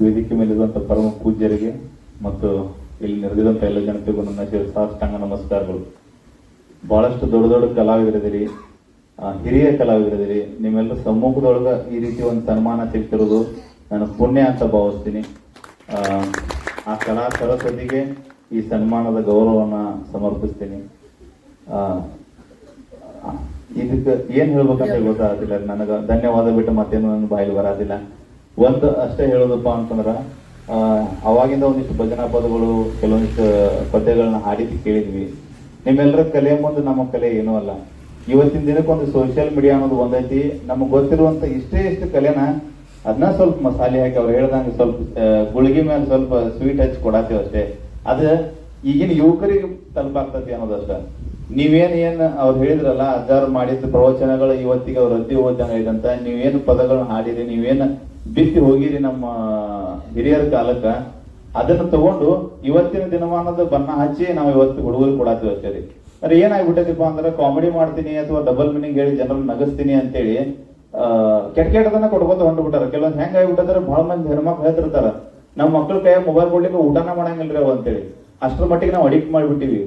ವೇದಿಕೆ ಮೇಲಿರುವಂತಹ ಪರಮ ಪೂಜ್ಯರಿಗೆ ಮತ್ತು ಇಲ್ಲಿ ನೆರೆದಿರುವಂತ ಎಲ್ಲ ಜನತೆಗೂ ನನ್ನ ಸಾಷ್ಟಾಂಗ ನಮಸ್ಕಾರಗಳು. ಬಹಳಷ್ಟು ದೊಡ್ಡ ದೊಡ್ಡ ಕಲಾವಿದರಿದ್ದೀರಿ ಆ, ಹಿರಿಯ ಕಲಾವಿದರಿದ್ದೀರಿ ನಿಮ್ಮೆಲ್ಲ ಸಮ್ಮುಖದೊಳಗ ಈ ರೀತಿ ಒಂದು ಸನ್ಮಾನ ಸಿಗ್ತಿರೋದು ನಾನು ಪುಣ್ಯ ಅಂತ ಭಾವಿಸ್ತೀನಿ. ಆ, ಕಲಾ ಸರಸ್ವತಿಗೆ ಈ ಸನ್ಮಾನದ ಗೌರವವನ್ನ ಸಮರ್ಪಿಸ್ತೀನಿ. ಇದಕ್ಕೆ ಏನು ಹೇಳ್ಬೇಕಂತ ಗೊತ್ತಾಗತ್ತಿಲ್ಲ ನನಗೆ ಧನ್ಯವಾದ ಬಿಟ್ಟು ಮತ್ತೇನು ನನ್ನ ಬಾಯಲ್ಲಿ ಬರೋದಿಲ್ಲ. ಒಂದು ಅಷ್ಟೇ ಹೇಳೋದಪ್ಪ ಅಂತಂದ್ರ ಅವಾಗಿಂದ ಒಂದಿಷ್ಟು ಭಜನಾ ಪದಗಳು, ಕೆಲವೊಂದಿಷ್ಟು ಪದ್ಯಗಳನ್ನ ಹಾಡಿದ್ದು ಕೇಳಿದ್ವಿ. ನಿಮ್ಮೆಲ್ಲರ ಕಲೆ ಮುಂದೆ ನಮ್ಮ ಕಲೆ ಏನೂ ಅಲ್ಲ. ಇವತ್ತಿನ ದಿನಕ್ಕೆ ಒಂದು ಸೋಷಿಯಲ್ ಮೀಡಿಯಾ ಅನ್ನೋದು ಒಂದೈತಿ. ನಮಗೆ ಗೊತ್ತಿರುವಂತ ಇಷ್ಟೇ ಇಷ್ಟು ಕಲೆನ ಅದನ್ನ ಸ್ವಲ್ಪ ಮಸಾಲೆ ಹಾಕಿ ಅವ್ರು ಹೇಳ್ದಂಗೆ ಸ್ವಲ್ಪ ಗುಳಿಗೆ ಮೇಲೆ ಸ್ವಲ್ಪ ಸ್ವೀಟ್ ಹಚ್ಚಿ ಕೊಡಾತೀವಿ ಅಷ್ಟೇ. ಅದ ಈಗಿನ ಯುವಕರಿಗೆ ತಲುಪಾಗ್ತತಿ ಅನ್ನೋದಷ್ಟ. ನೀವೇನ್ ಏನ್ ಅವ್ರು ಹೇಳಿದ್ರಲ್ಲ, ಅಜ್ಜಾರು ಮಾಡಿದ ಪ್ರವಚನಗಳು ಇವತ್ತಿಗೆ ಅವ್ರು ಓದಂಗ ಇದಂತ ನೀವೇನು ಪದಗಳನ್ನ ಹಾಡಿದ್ರಿ ನೀವೇನ್ ಬಿತ್ತಿ ಹೋಗಿರಿ ನಮ್ಮ ಹಿರಿಯರ ಕಾಲಕ್ಕ, ಅದನ್ನ ತಗೊಂಡು ಇವತ್ತಿನ ದಿನಮಾನದ ಬಣ್ಣ ಹಚ್ಚಿ ನಾವು ಇವತ್ತು ಹುಡುಗರು ಕೊಡಾತೀವಿ ಅಂತೇಳಿ ಅಂದ್ರೆ ಏನಾಗ್ಬಿಟ್ಟೈತಿಪ್ಪ ಅಂದ್ರೆ ಕಾಮಿಡಿ ಮಾಡ್ತೀನಿ ಅಥವಾ ಡಬಲ್ ಮೀನಿಂಗ್ ಹೇಳಿ ಜನರನ್ನ ನಗಸ್ತೀನಿ ಅಂತೇಳಿ ಕೆಟ್ಟ ಕೆಟ್ಟದನ್ನ ಕೊಡ್ಕೋತ ಹೊಂದ್ಬಿಟ್ಟಾರ. ಕೆಲವೊಂದು ಹೆಂಗ್ ಆಗ್ಬಿಟ್ಟದ್ರ ಬಹಳ ಮಂದಿ ಹೆಣ್ಮಕ್ಳು ಹೇಳ್ತಿರ್ತಾರ ನಮ್ಮ ಮಕ್ಳ ಕೈಯಾಗ ಮೊಬೈಲ್ ಕೊಡ್ಲಿಕ್ಕೆ ಊಟನ ಮಾಡಂಗಿಲ್ರಿ ಅವ ಅಂತೇಳಿ. ಅಷ್ಟರ ಮಟ್ಟಿಗೆ ನಾವು ಅಡಿಕ್ಟ್ ಮಾಡಿಬಿಟ್ಟಿವಿ.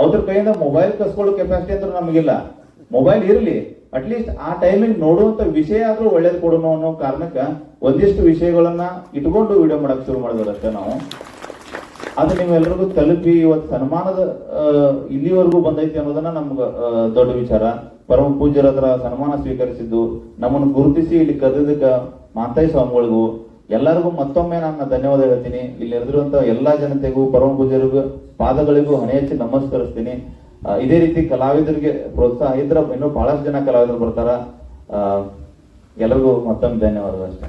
ಅವ್ರ ಕೈಯಿಂದ ಮೊಬೈಲ್ ಕಸ್ಕೊಳ್ಳೋ ಕೆಪಾಸಿಟಿ ಅಂದ್ರೆ ನಮಗಿಲ್ಲ. ಮೊಬೈಲ್ ಇರ್ಲಿ. ಅಟ್ಲೀಸ್ಟ್ ಆ ಟೈಮಿಗೆ ನೋಡುವಂತ ವಿಷಯ ಆದ್ರೂ ಒಳ್ಳೇದು ಕೊಡೋಣ ಅನ್ನೋ ಕಾರಣಕ್ಕ ಒಂದಿಷ್ಟು ವಿಷಯಗಳನ್ನ ಇಟ್ಕೊಂಡು ವಿಡಿಯೋ ಮಾಡಕ್ ಶುರು ಮಾಡಿದ್ರಷ್ಟೇ ನಾವು. ಅದು ನಿಮ್ಮೆಲ್ಲರಿಗೂ ತಲುಪಿ ಇವತ್ತು ಸನ್ಮಾನದ ಇಲ್ಲಿವರೆಗೂ ಬಂದೈತಿ ಅನ್ನೋದನ್ನ ನಮ್ಗ ದೊಡ್ಡ ವಿಚಾರ. ಪರಮ ಪೂಜ್ಯರ ಹತ್ರ ಸನ್ಮಾನ ಸ್ವೀಕರಿಸಿದ್ದು, ನಮ್ಮನ್ನು ಗುರುತಿಸಿ ಇಲ್ಲಿ ಕದ್ದಕ್ಕ ಮಾತಾಯಿ ಸ್ವಾಮಿಗಳಿಗೂ, ಎಲ್ಲರಿಗೂ ಮತ್ತೊಮ್ಮೆ ನಾನು ಧನ್ಯವಾದ ಹೇಳ್ತೀನಿ. ಇಲ್ಲಿ ನೆರೆದಿರುವಂತ ಎಲ್ಲಾ ಜನತೆಗೂ, ಪರಮ ಪೂಜ್ಯರಿಗೂ, ಪಾದಗಳಿಗೂ ಹಣೆ ನಮಸ್ಕರಿಸ್ತೀನಿ. ಇದೇ ರೀತಿ ಕಲಾವಿದರಿಗೆ ಪ್ರೋತ್ಸಾಹ ಇದ್ರ ಇನ್ನೂ ಬಹಳಷ್ಟು ಜನ ಕಲಾವಿದರು ಬರ್ತಾರ. ಎಲ್ಲರಿಗೂ ಮತ್ತೊಮ್ಮೆ ಧನ್ಯವಾದಗಳು ಅಷ್ಟೇ.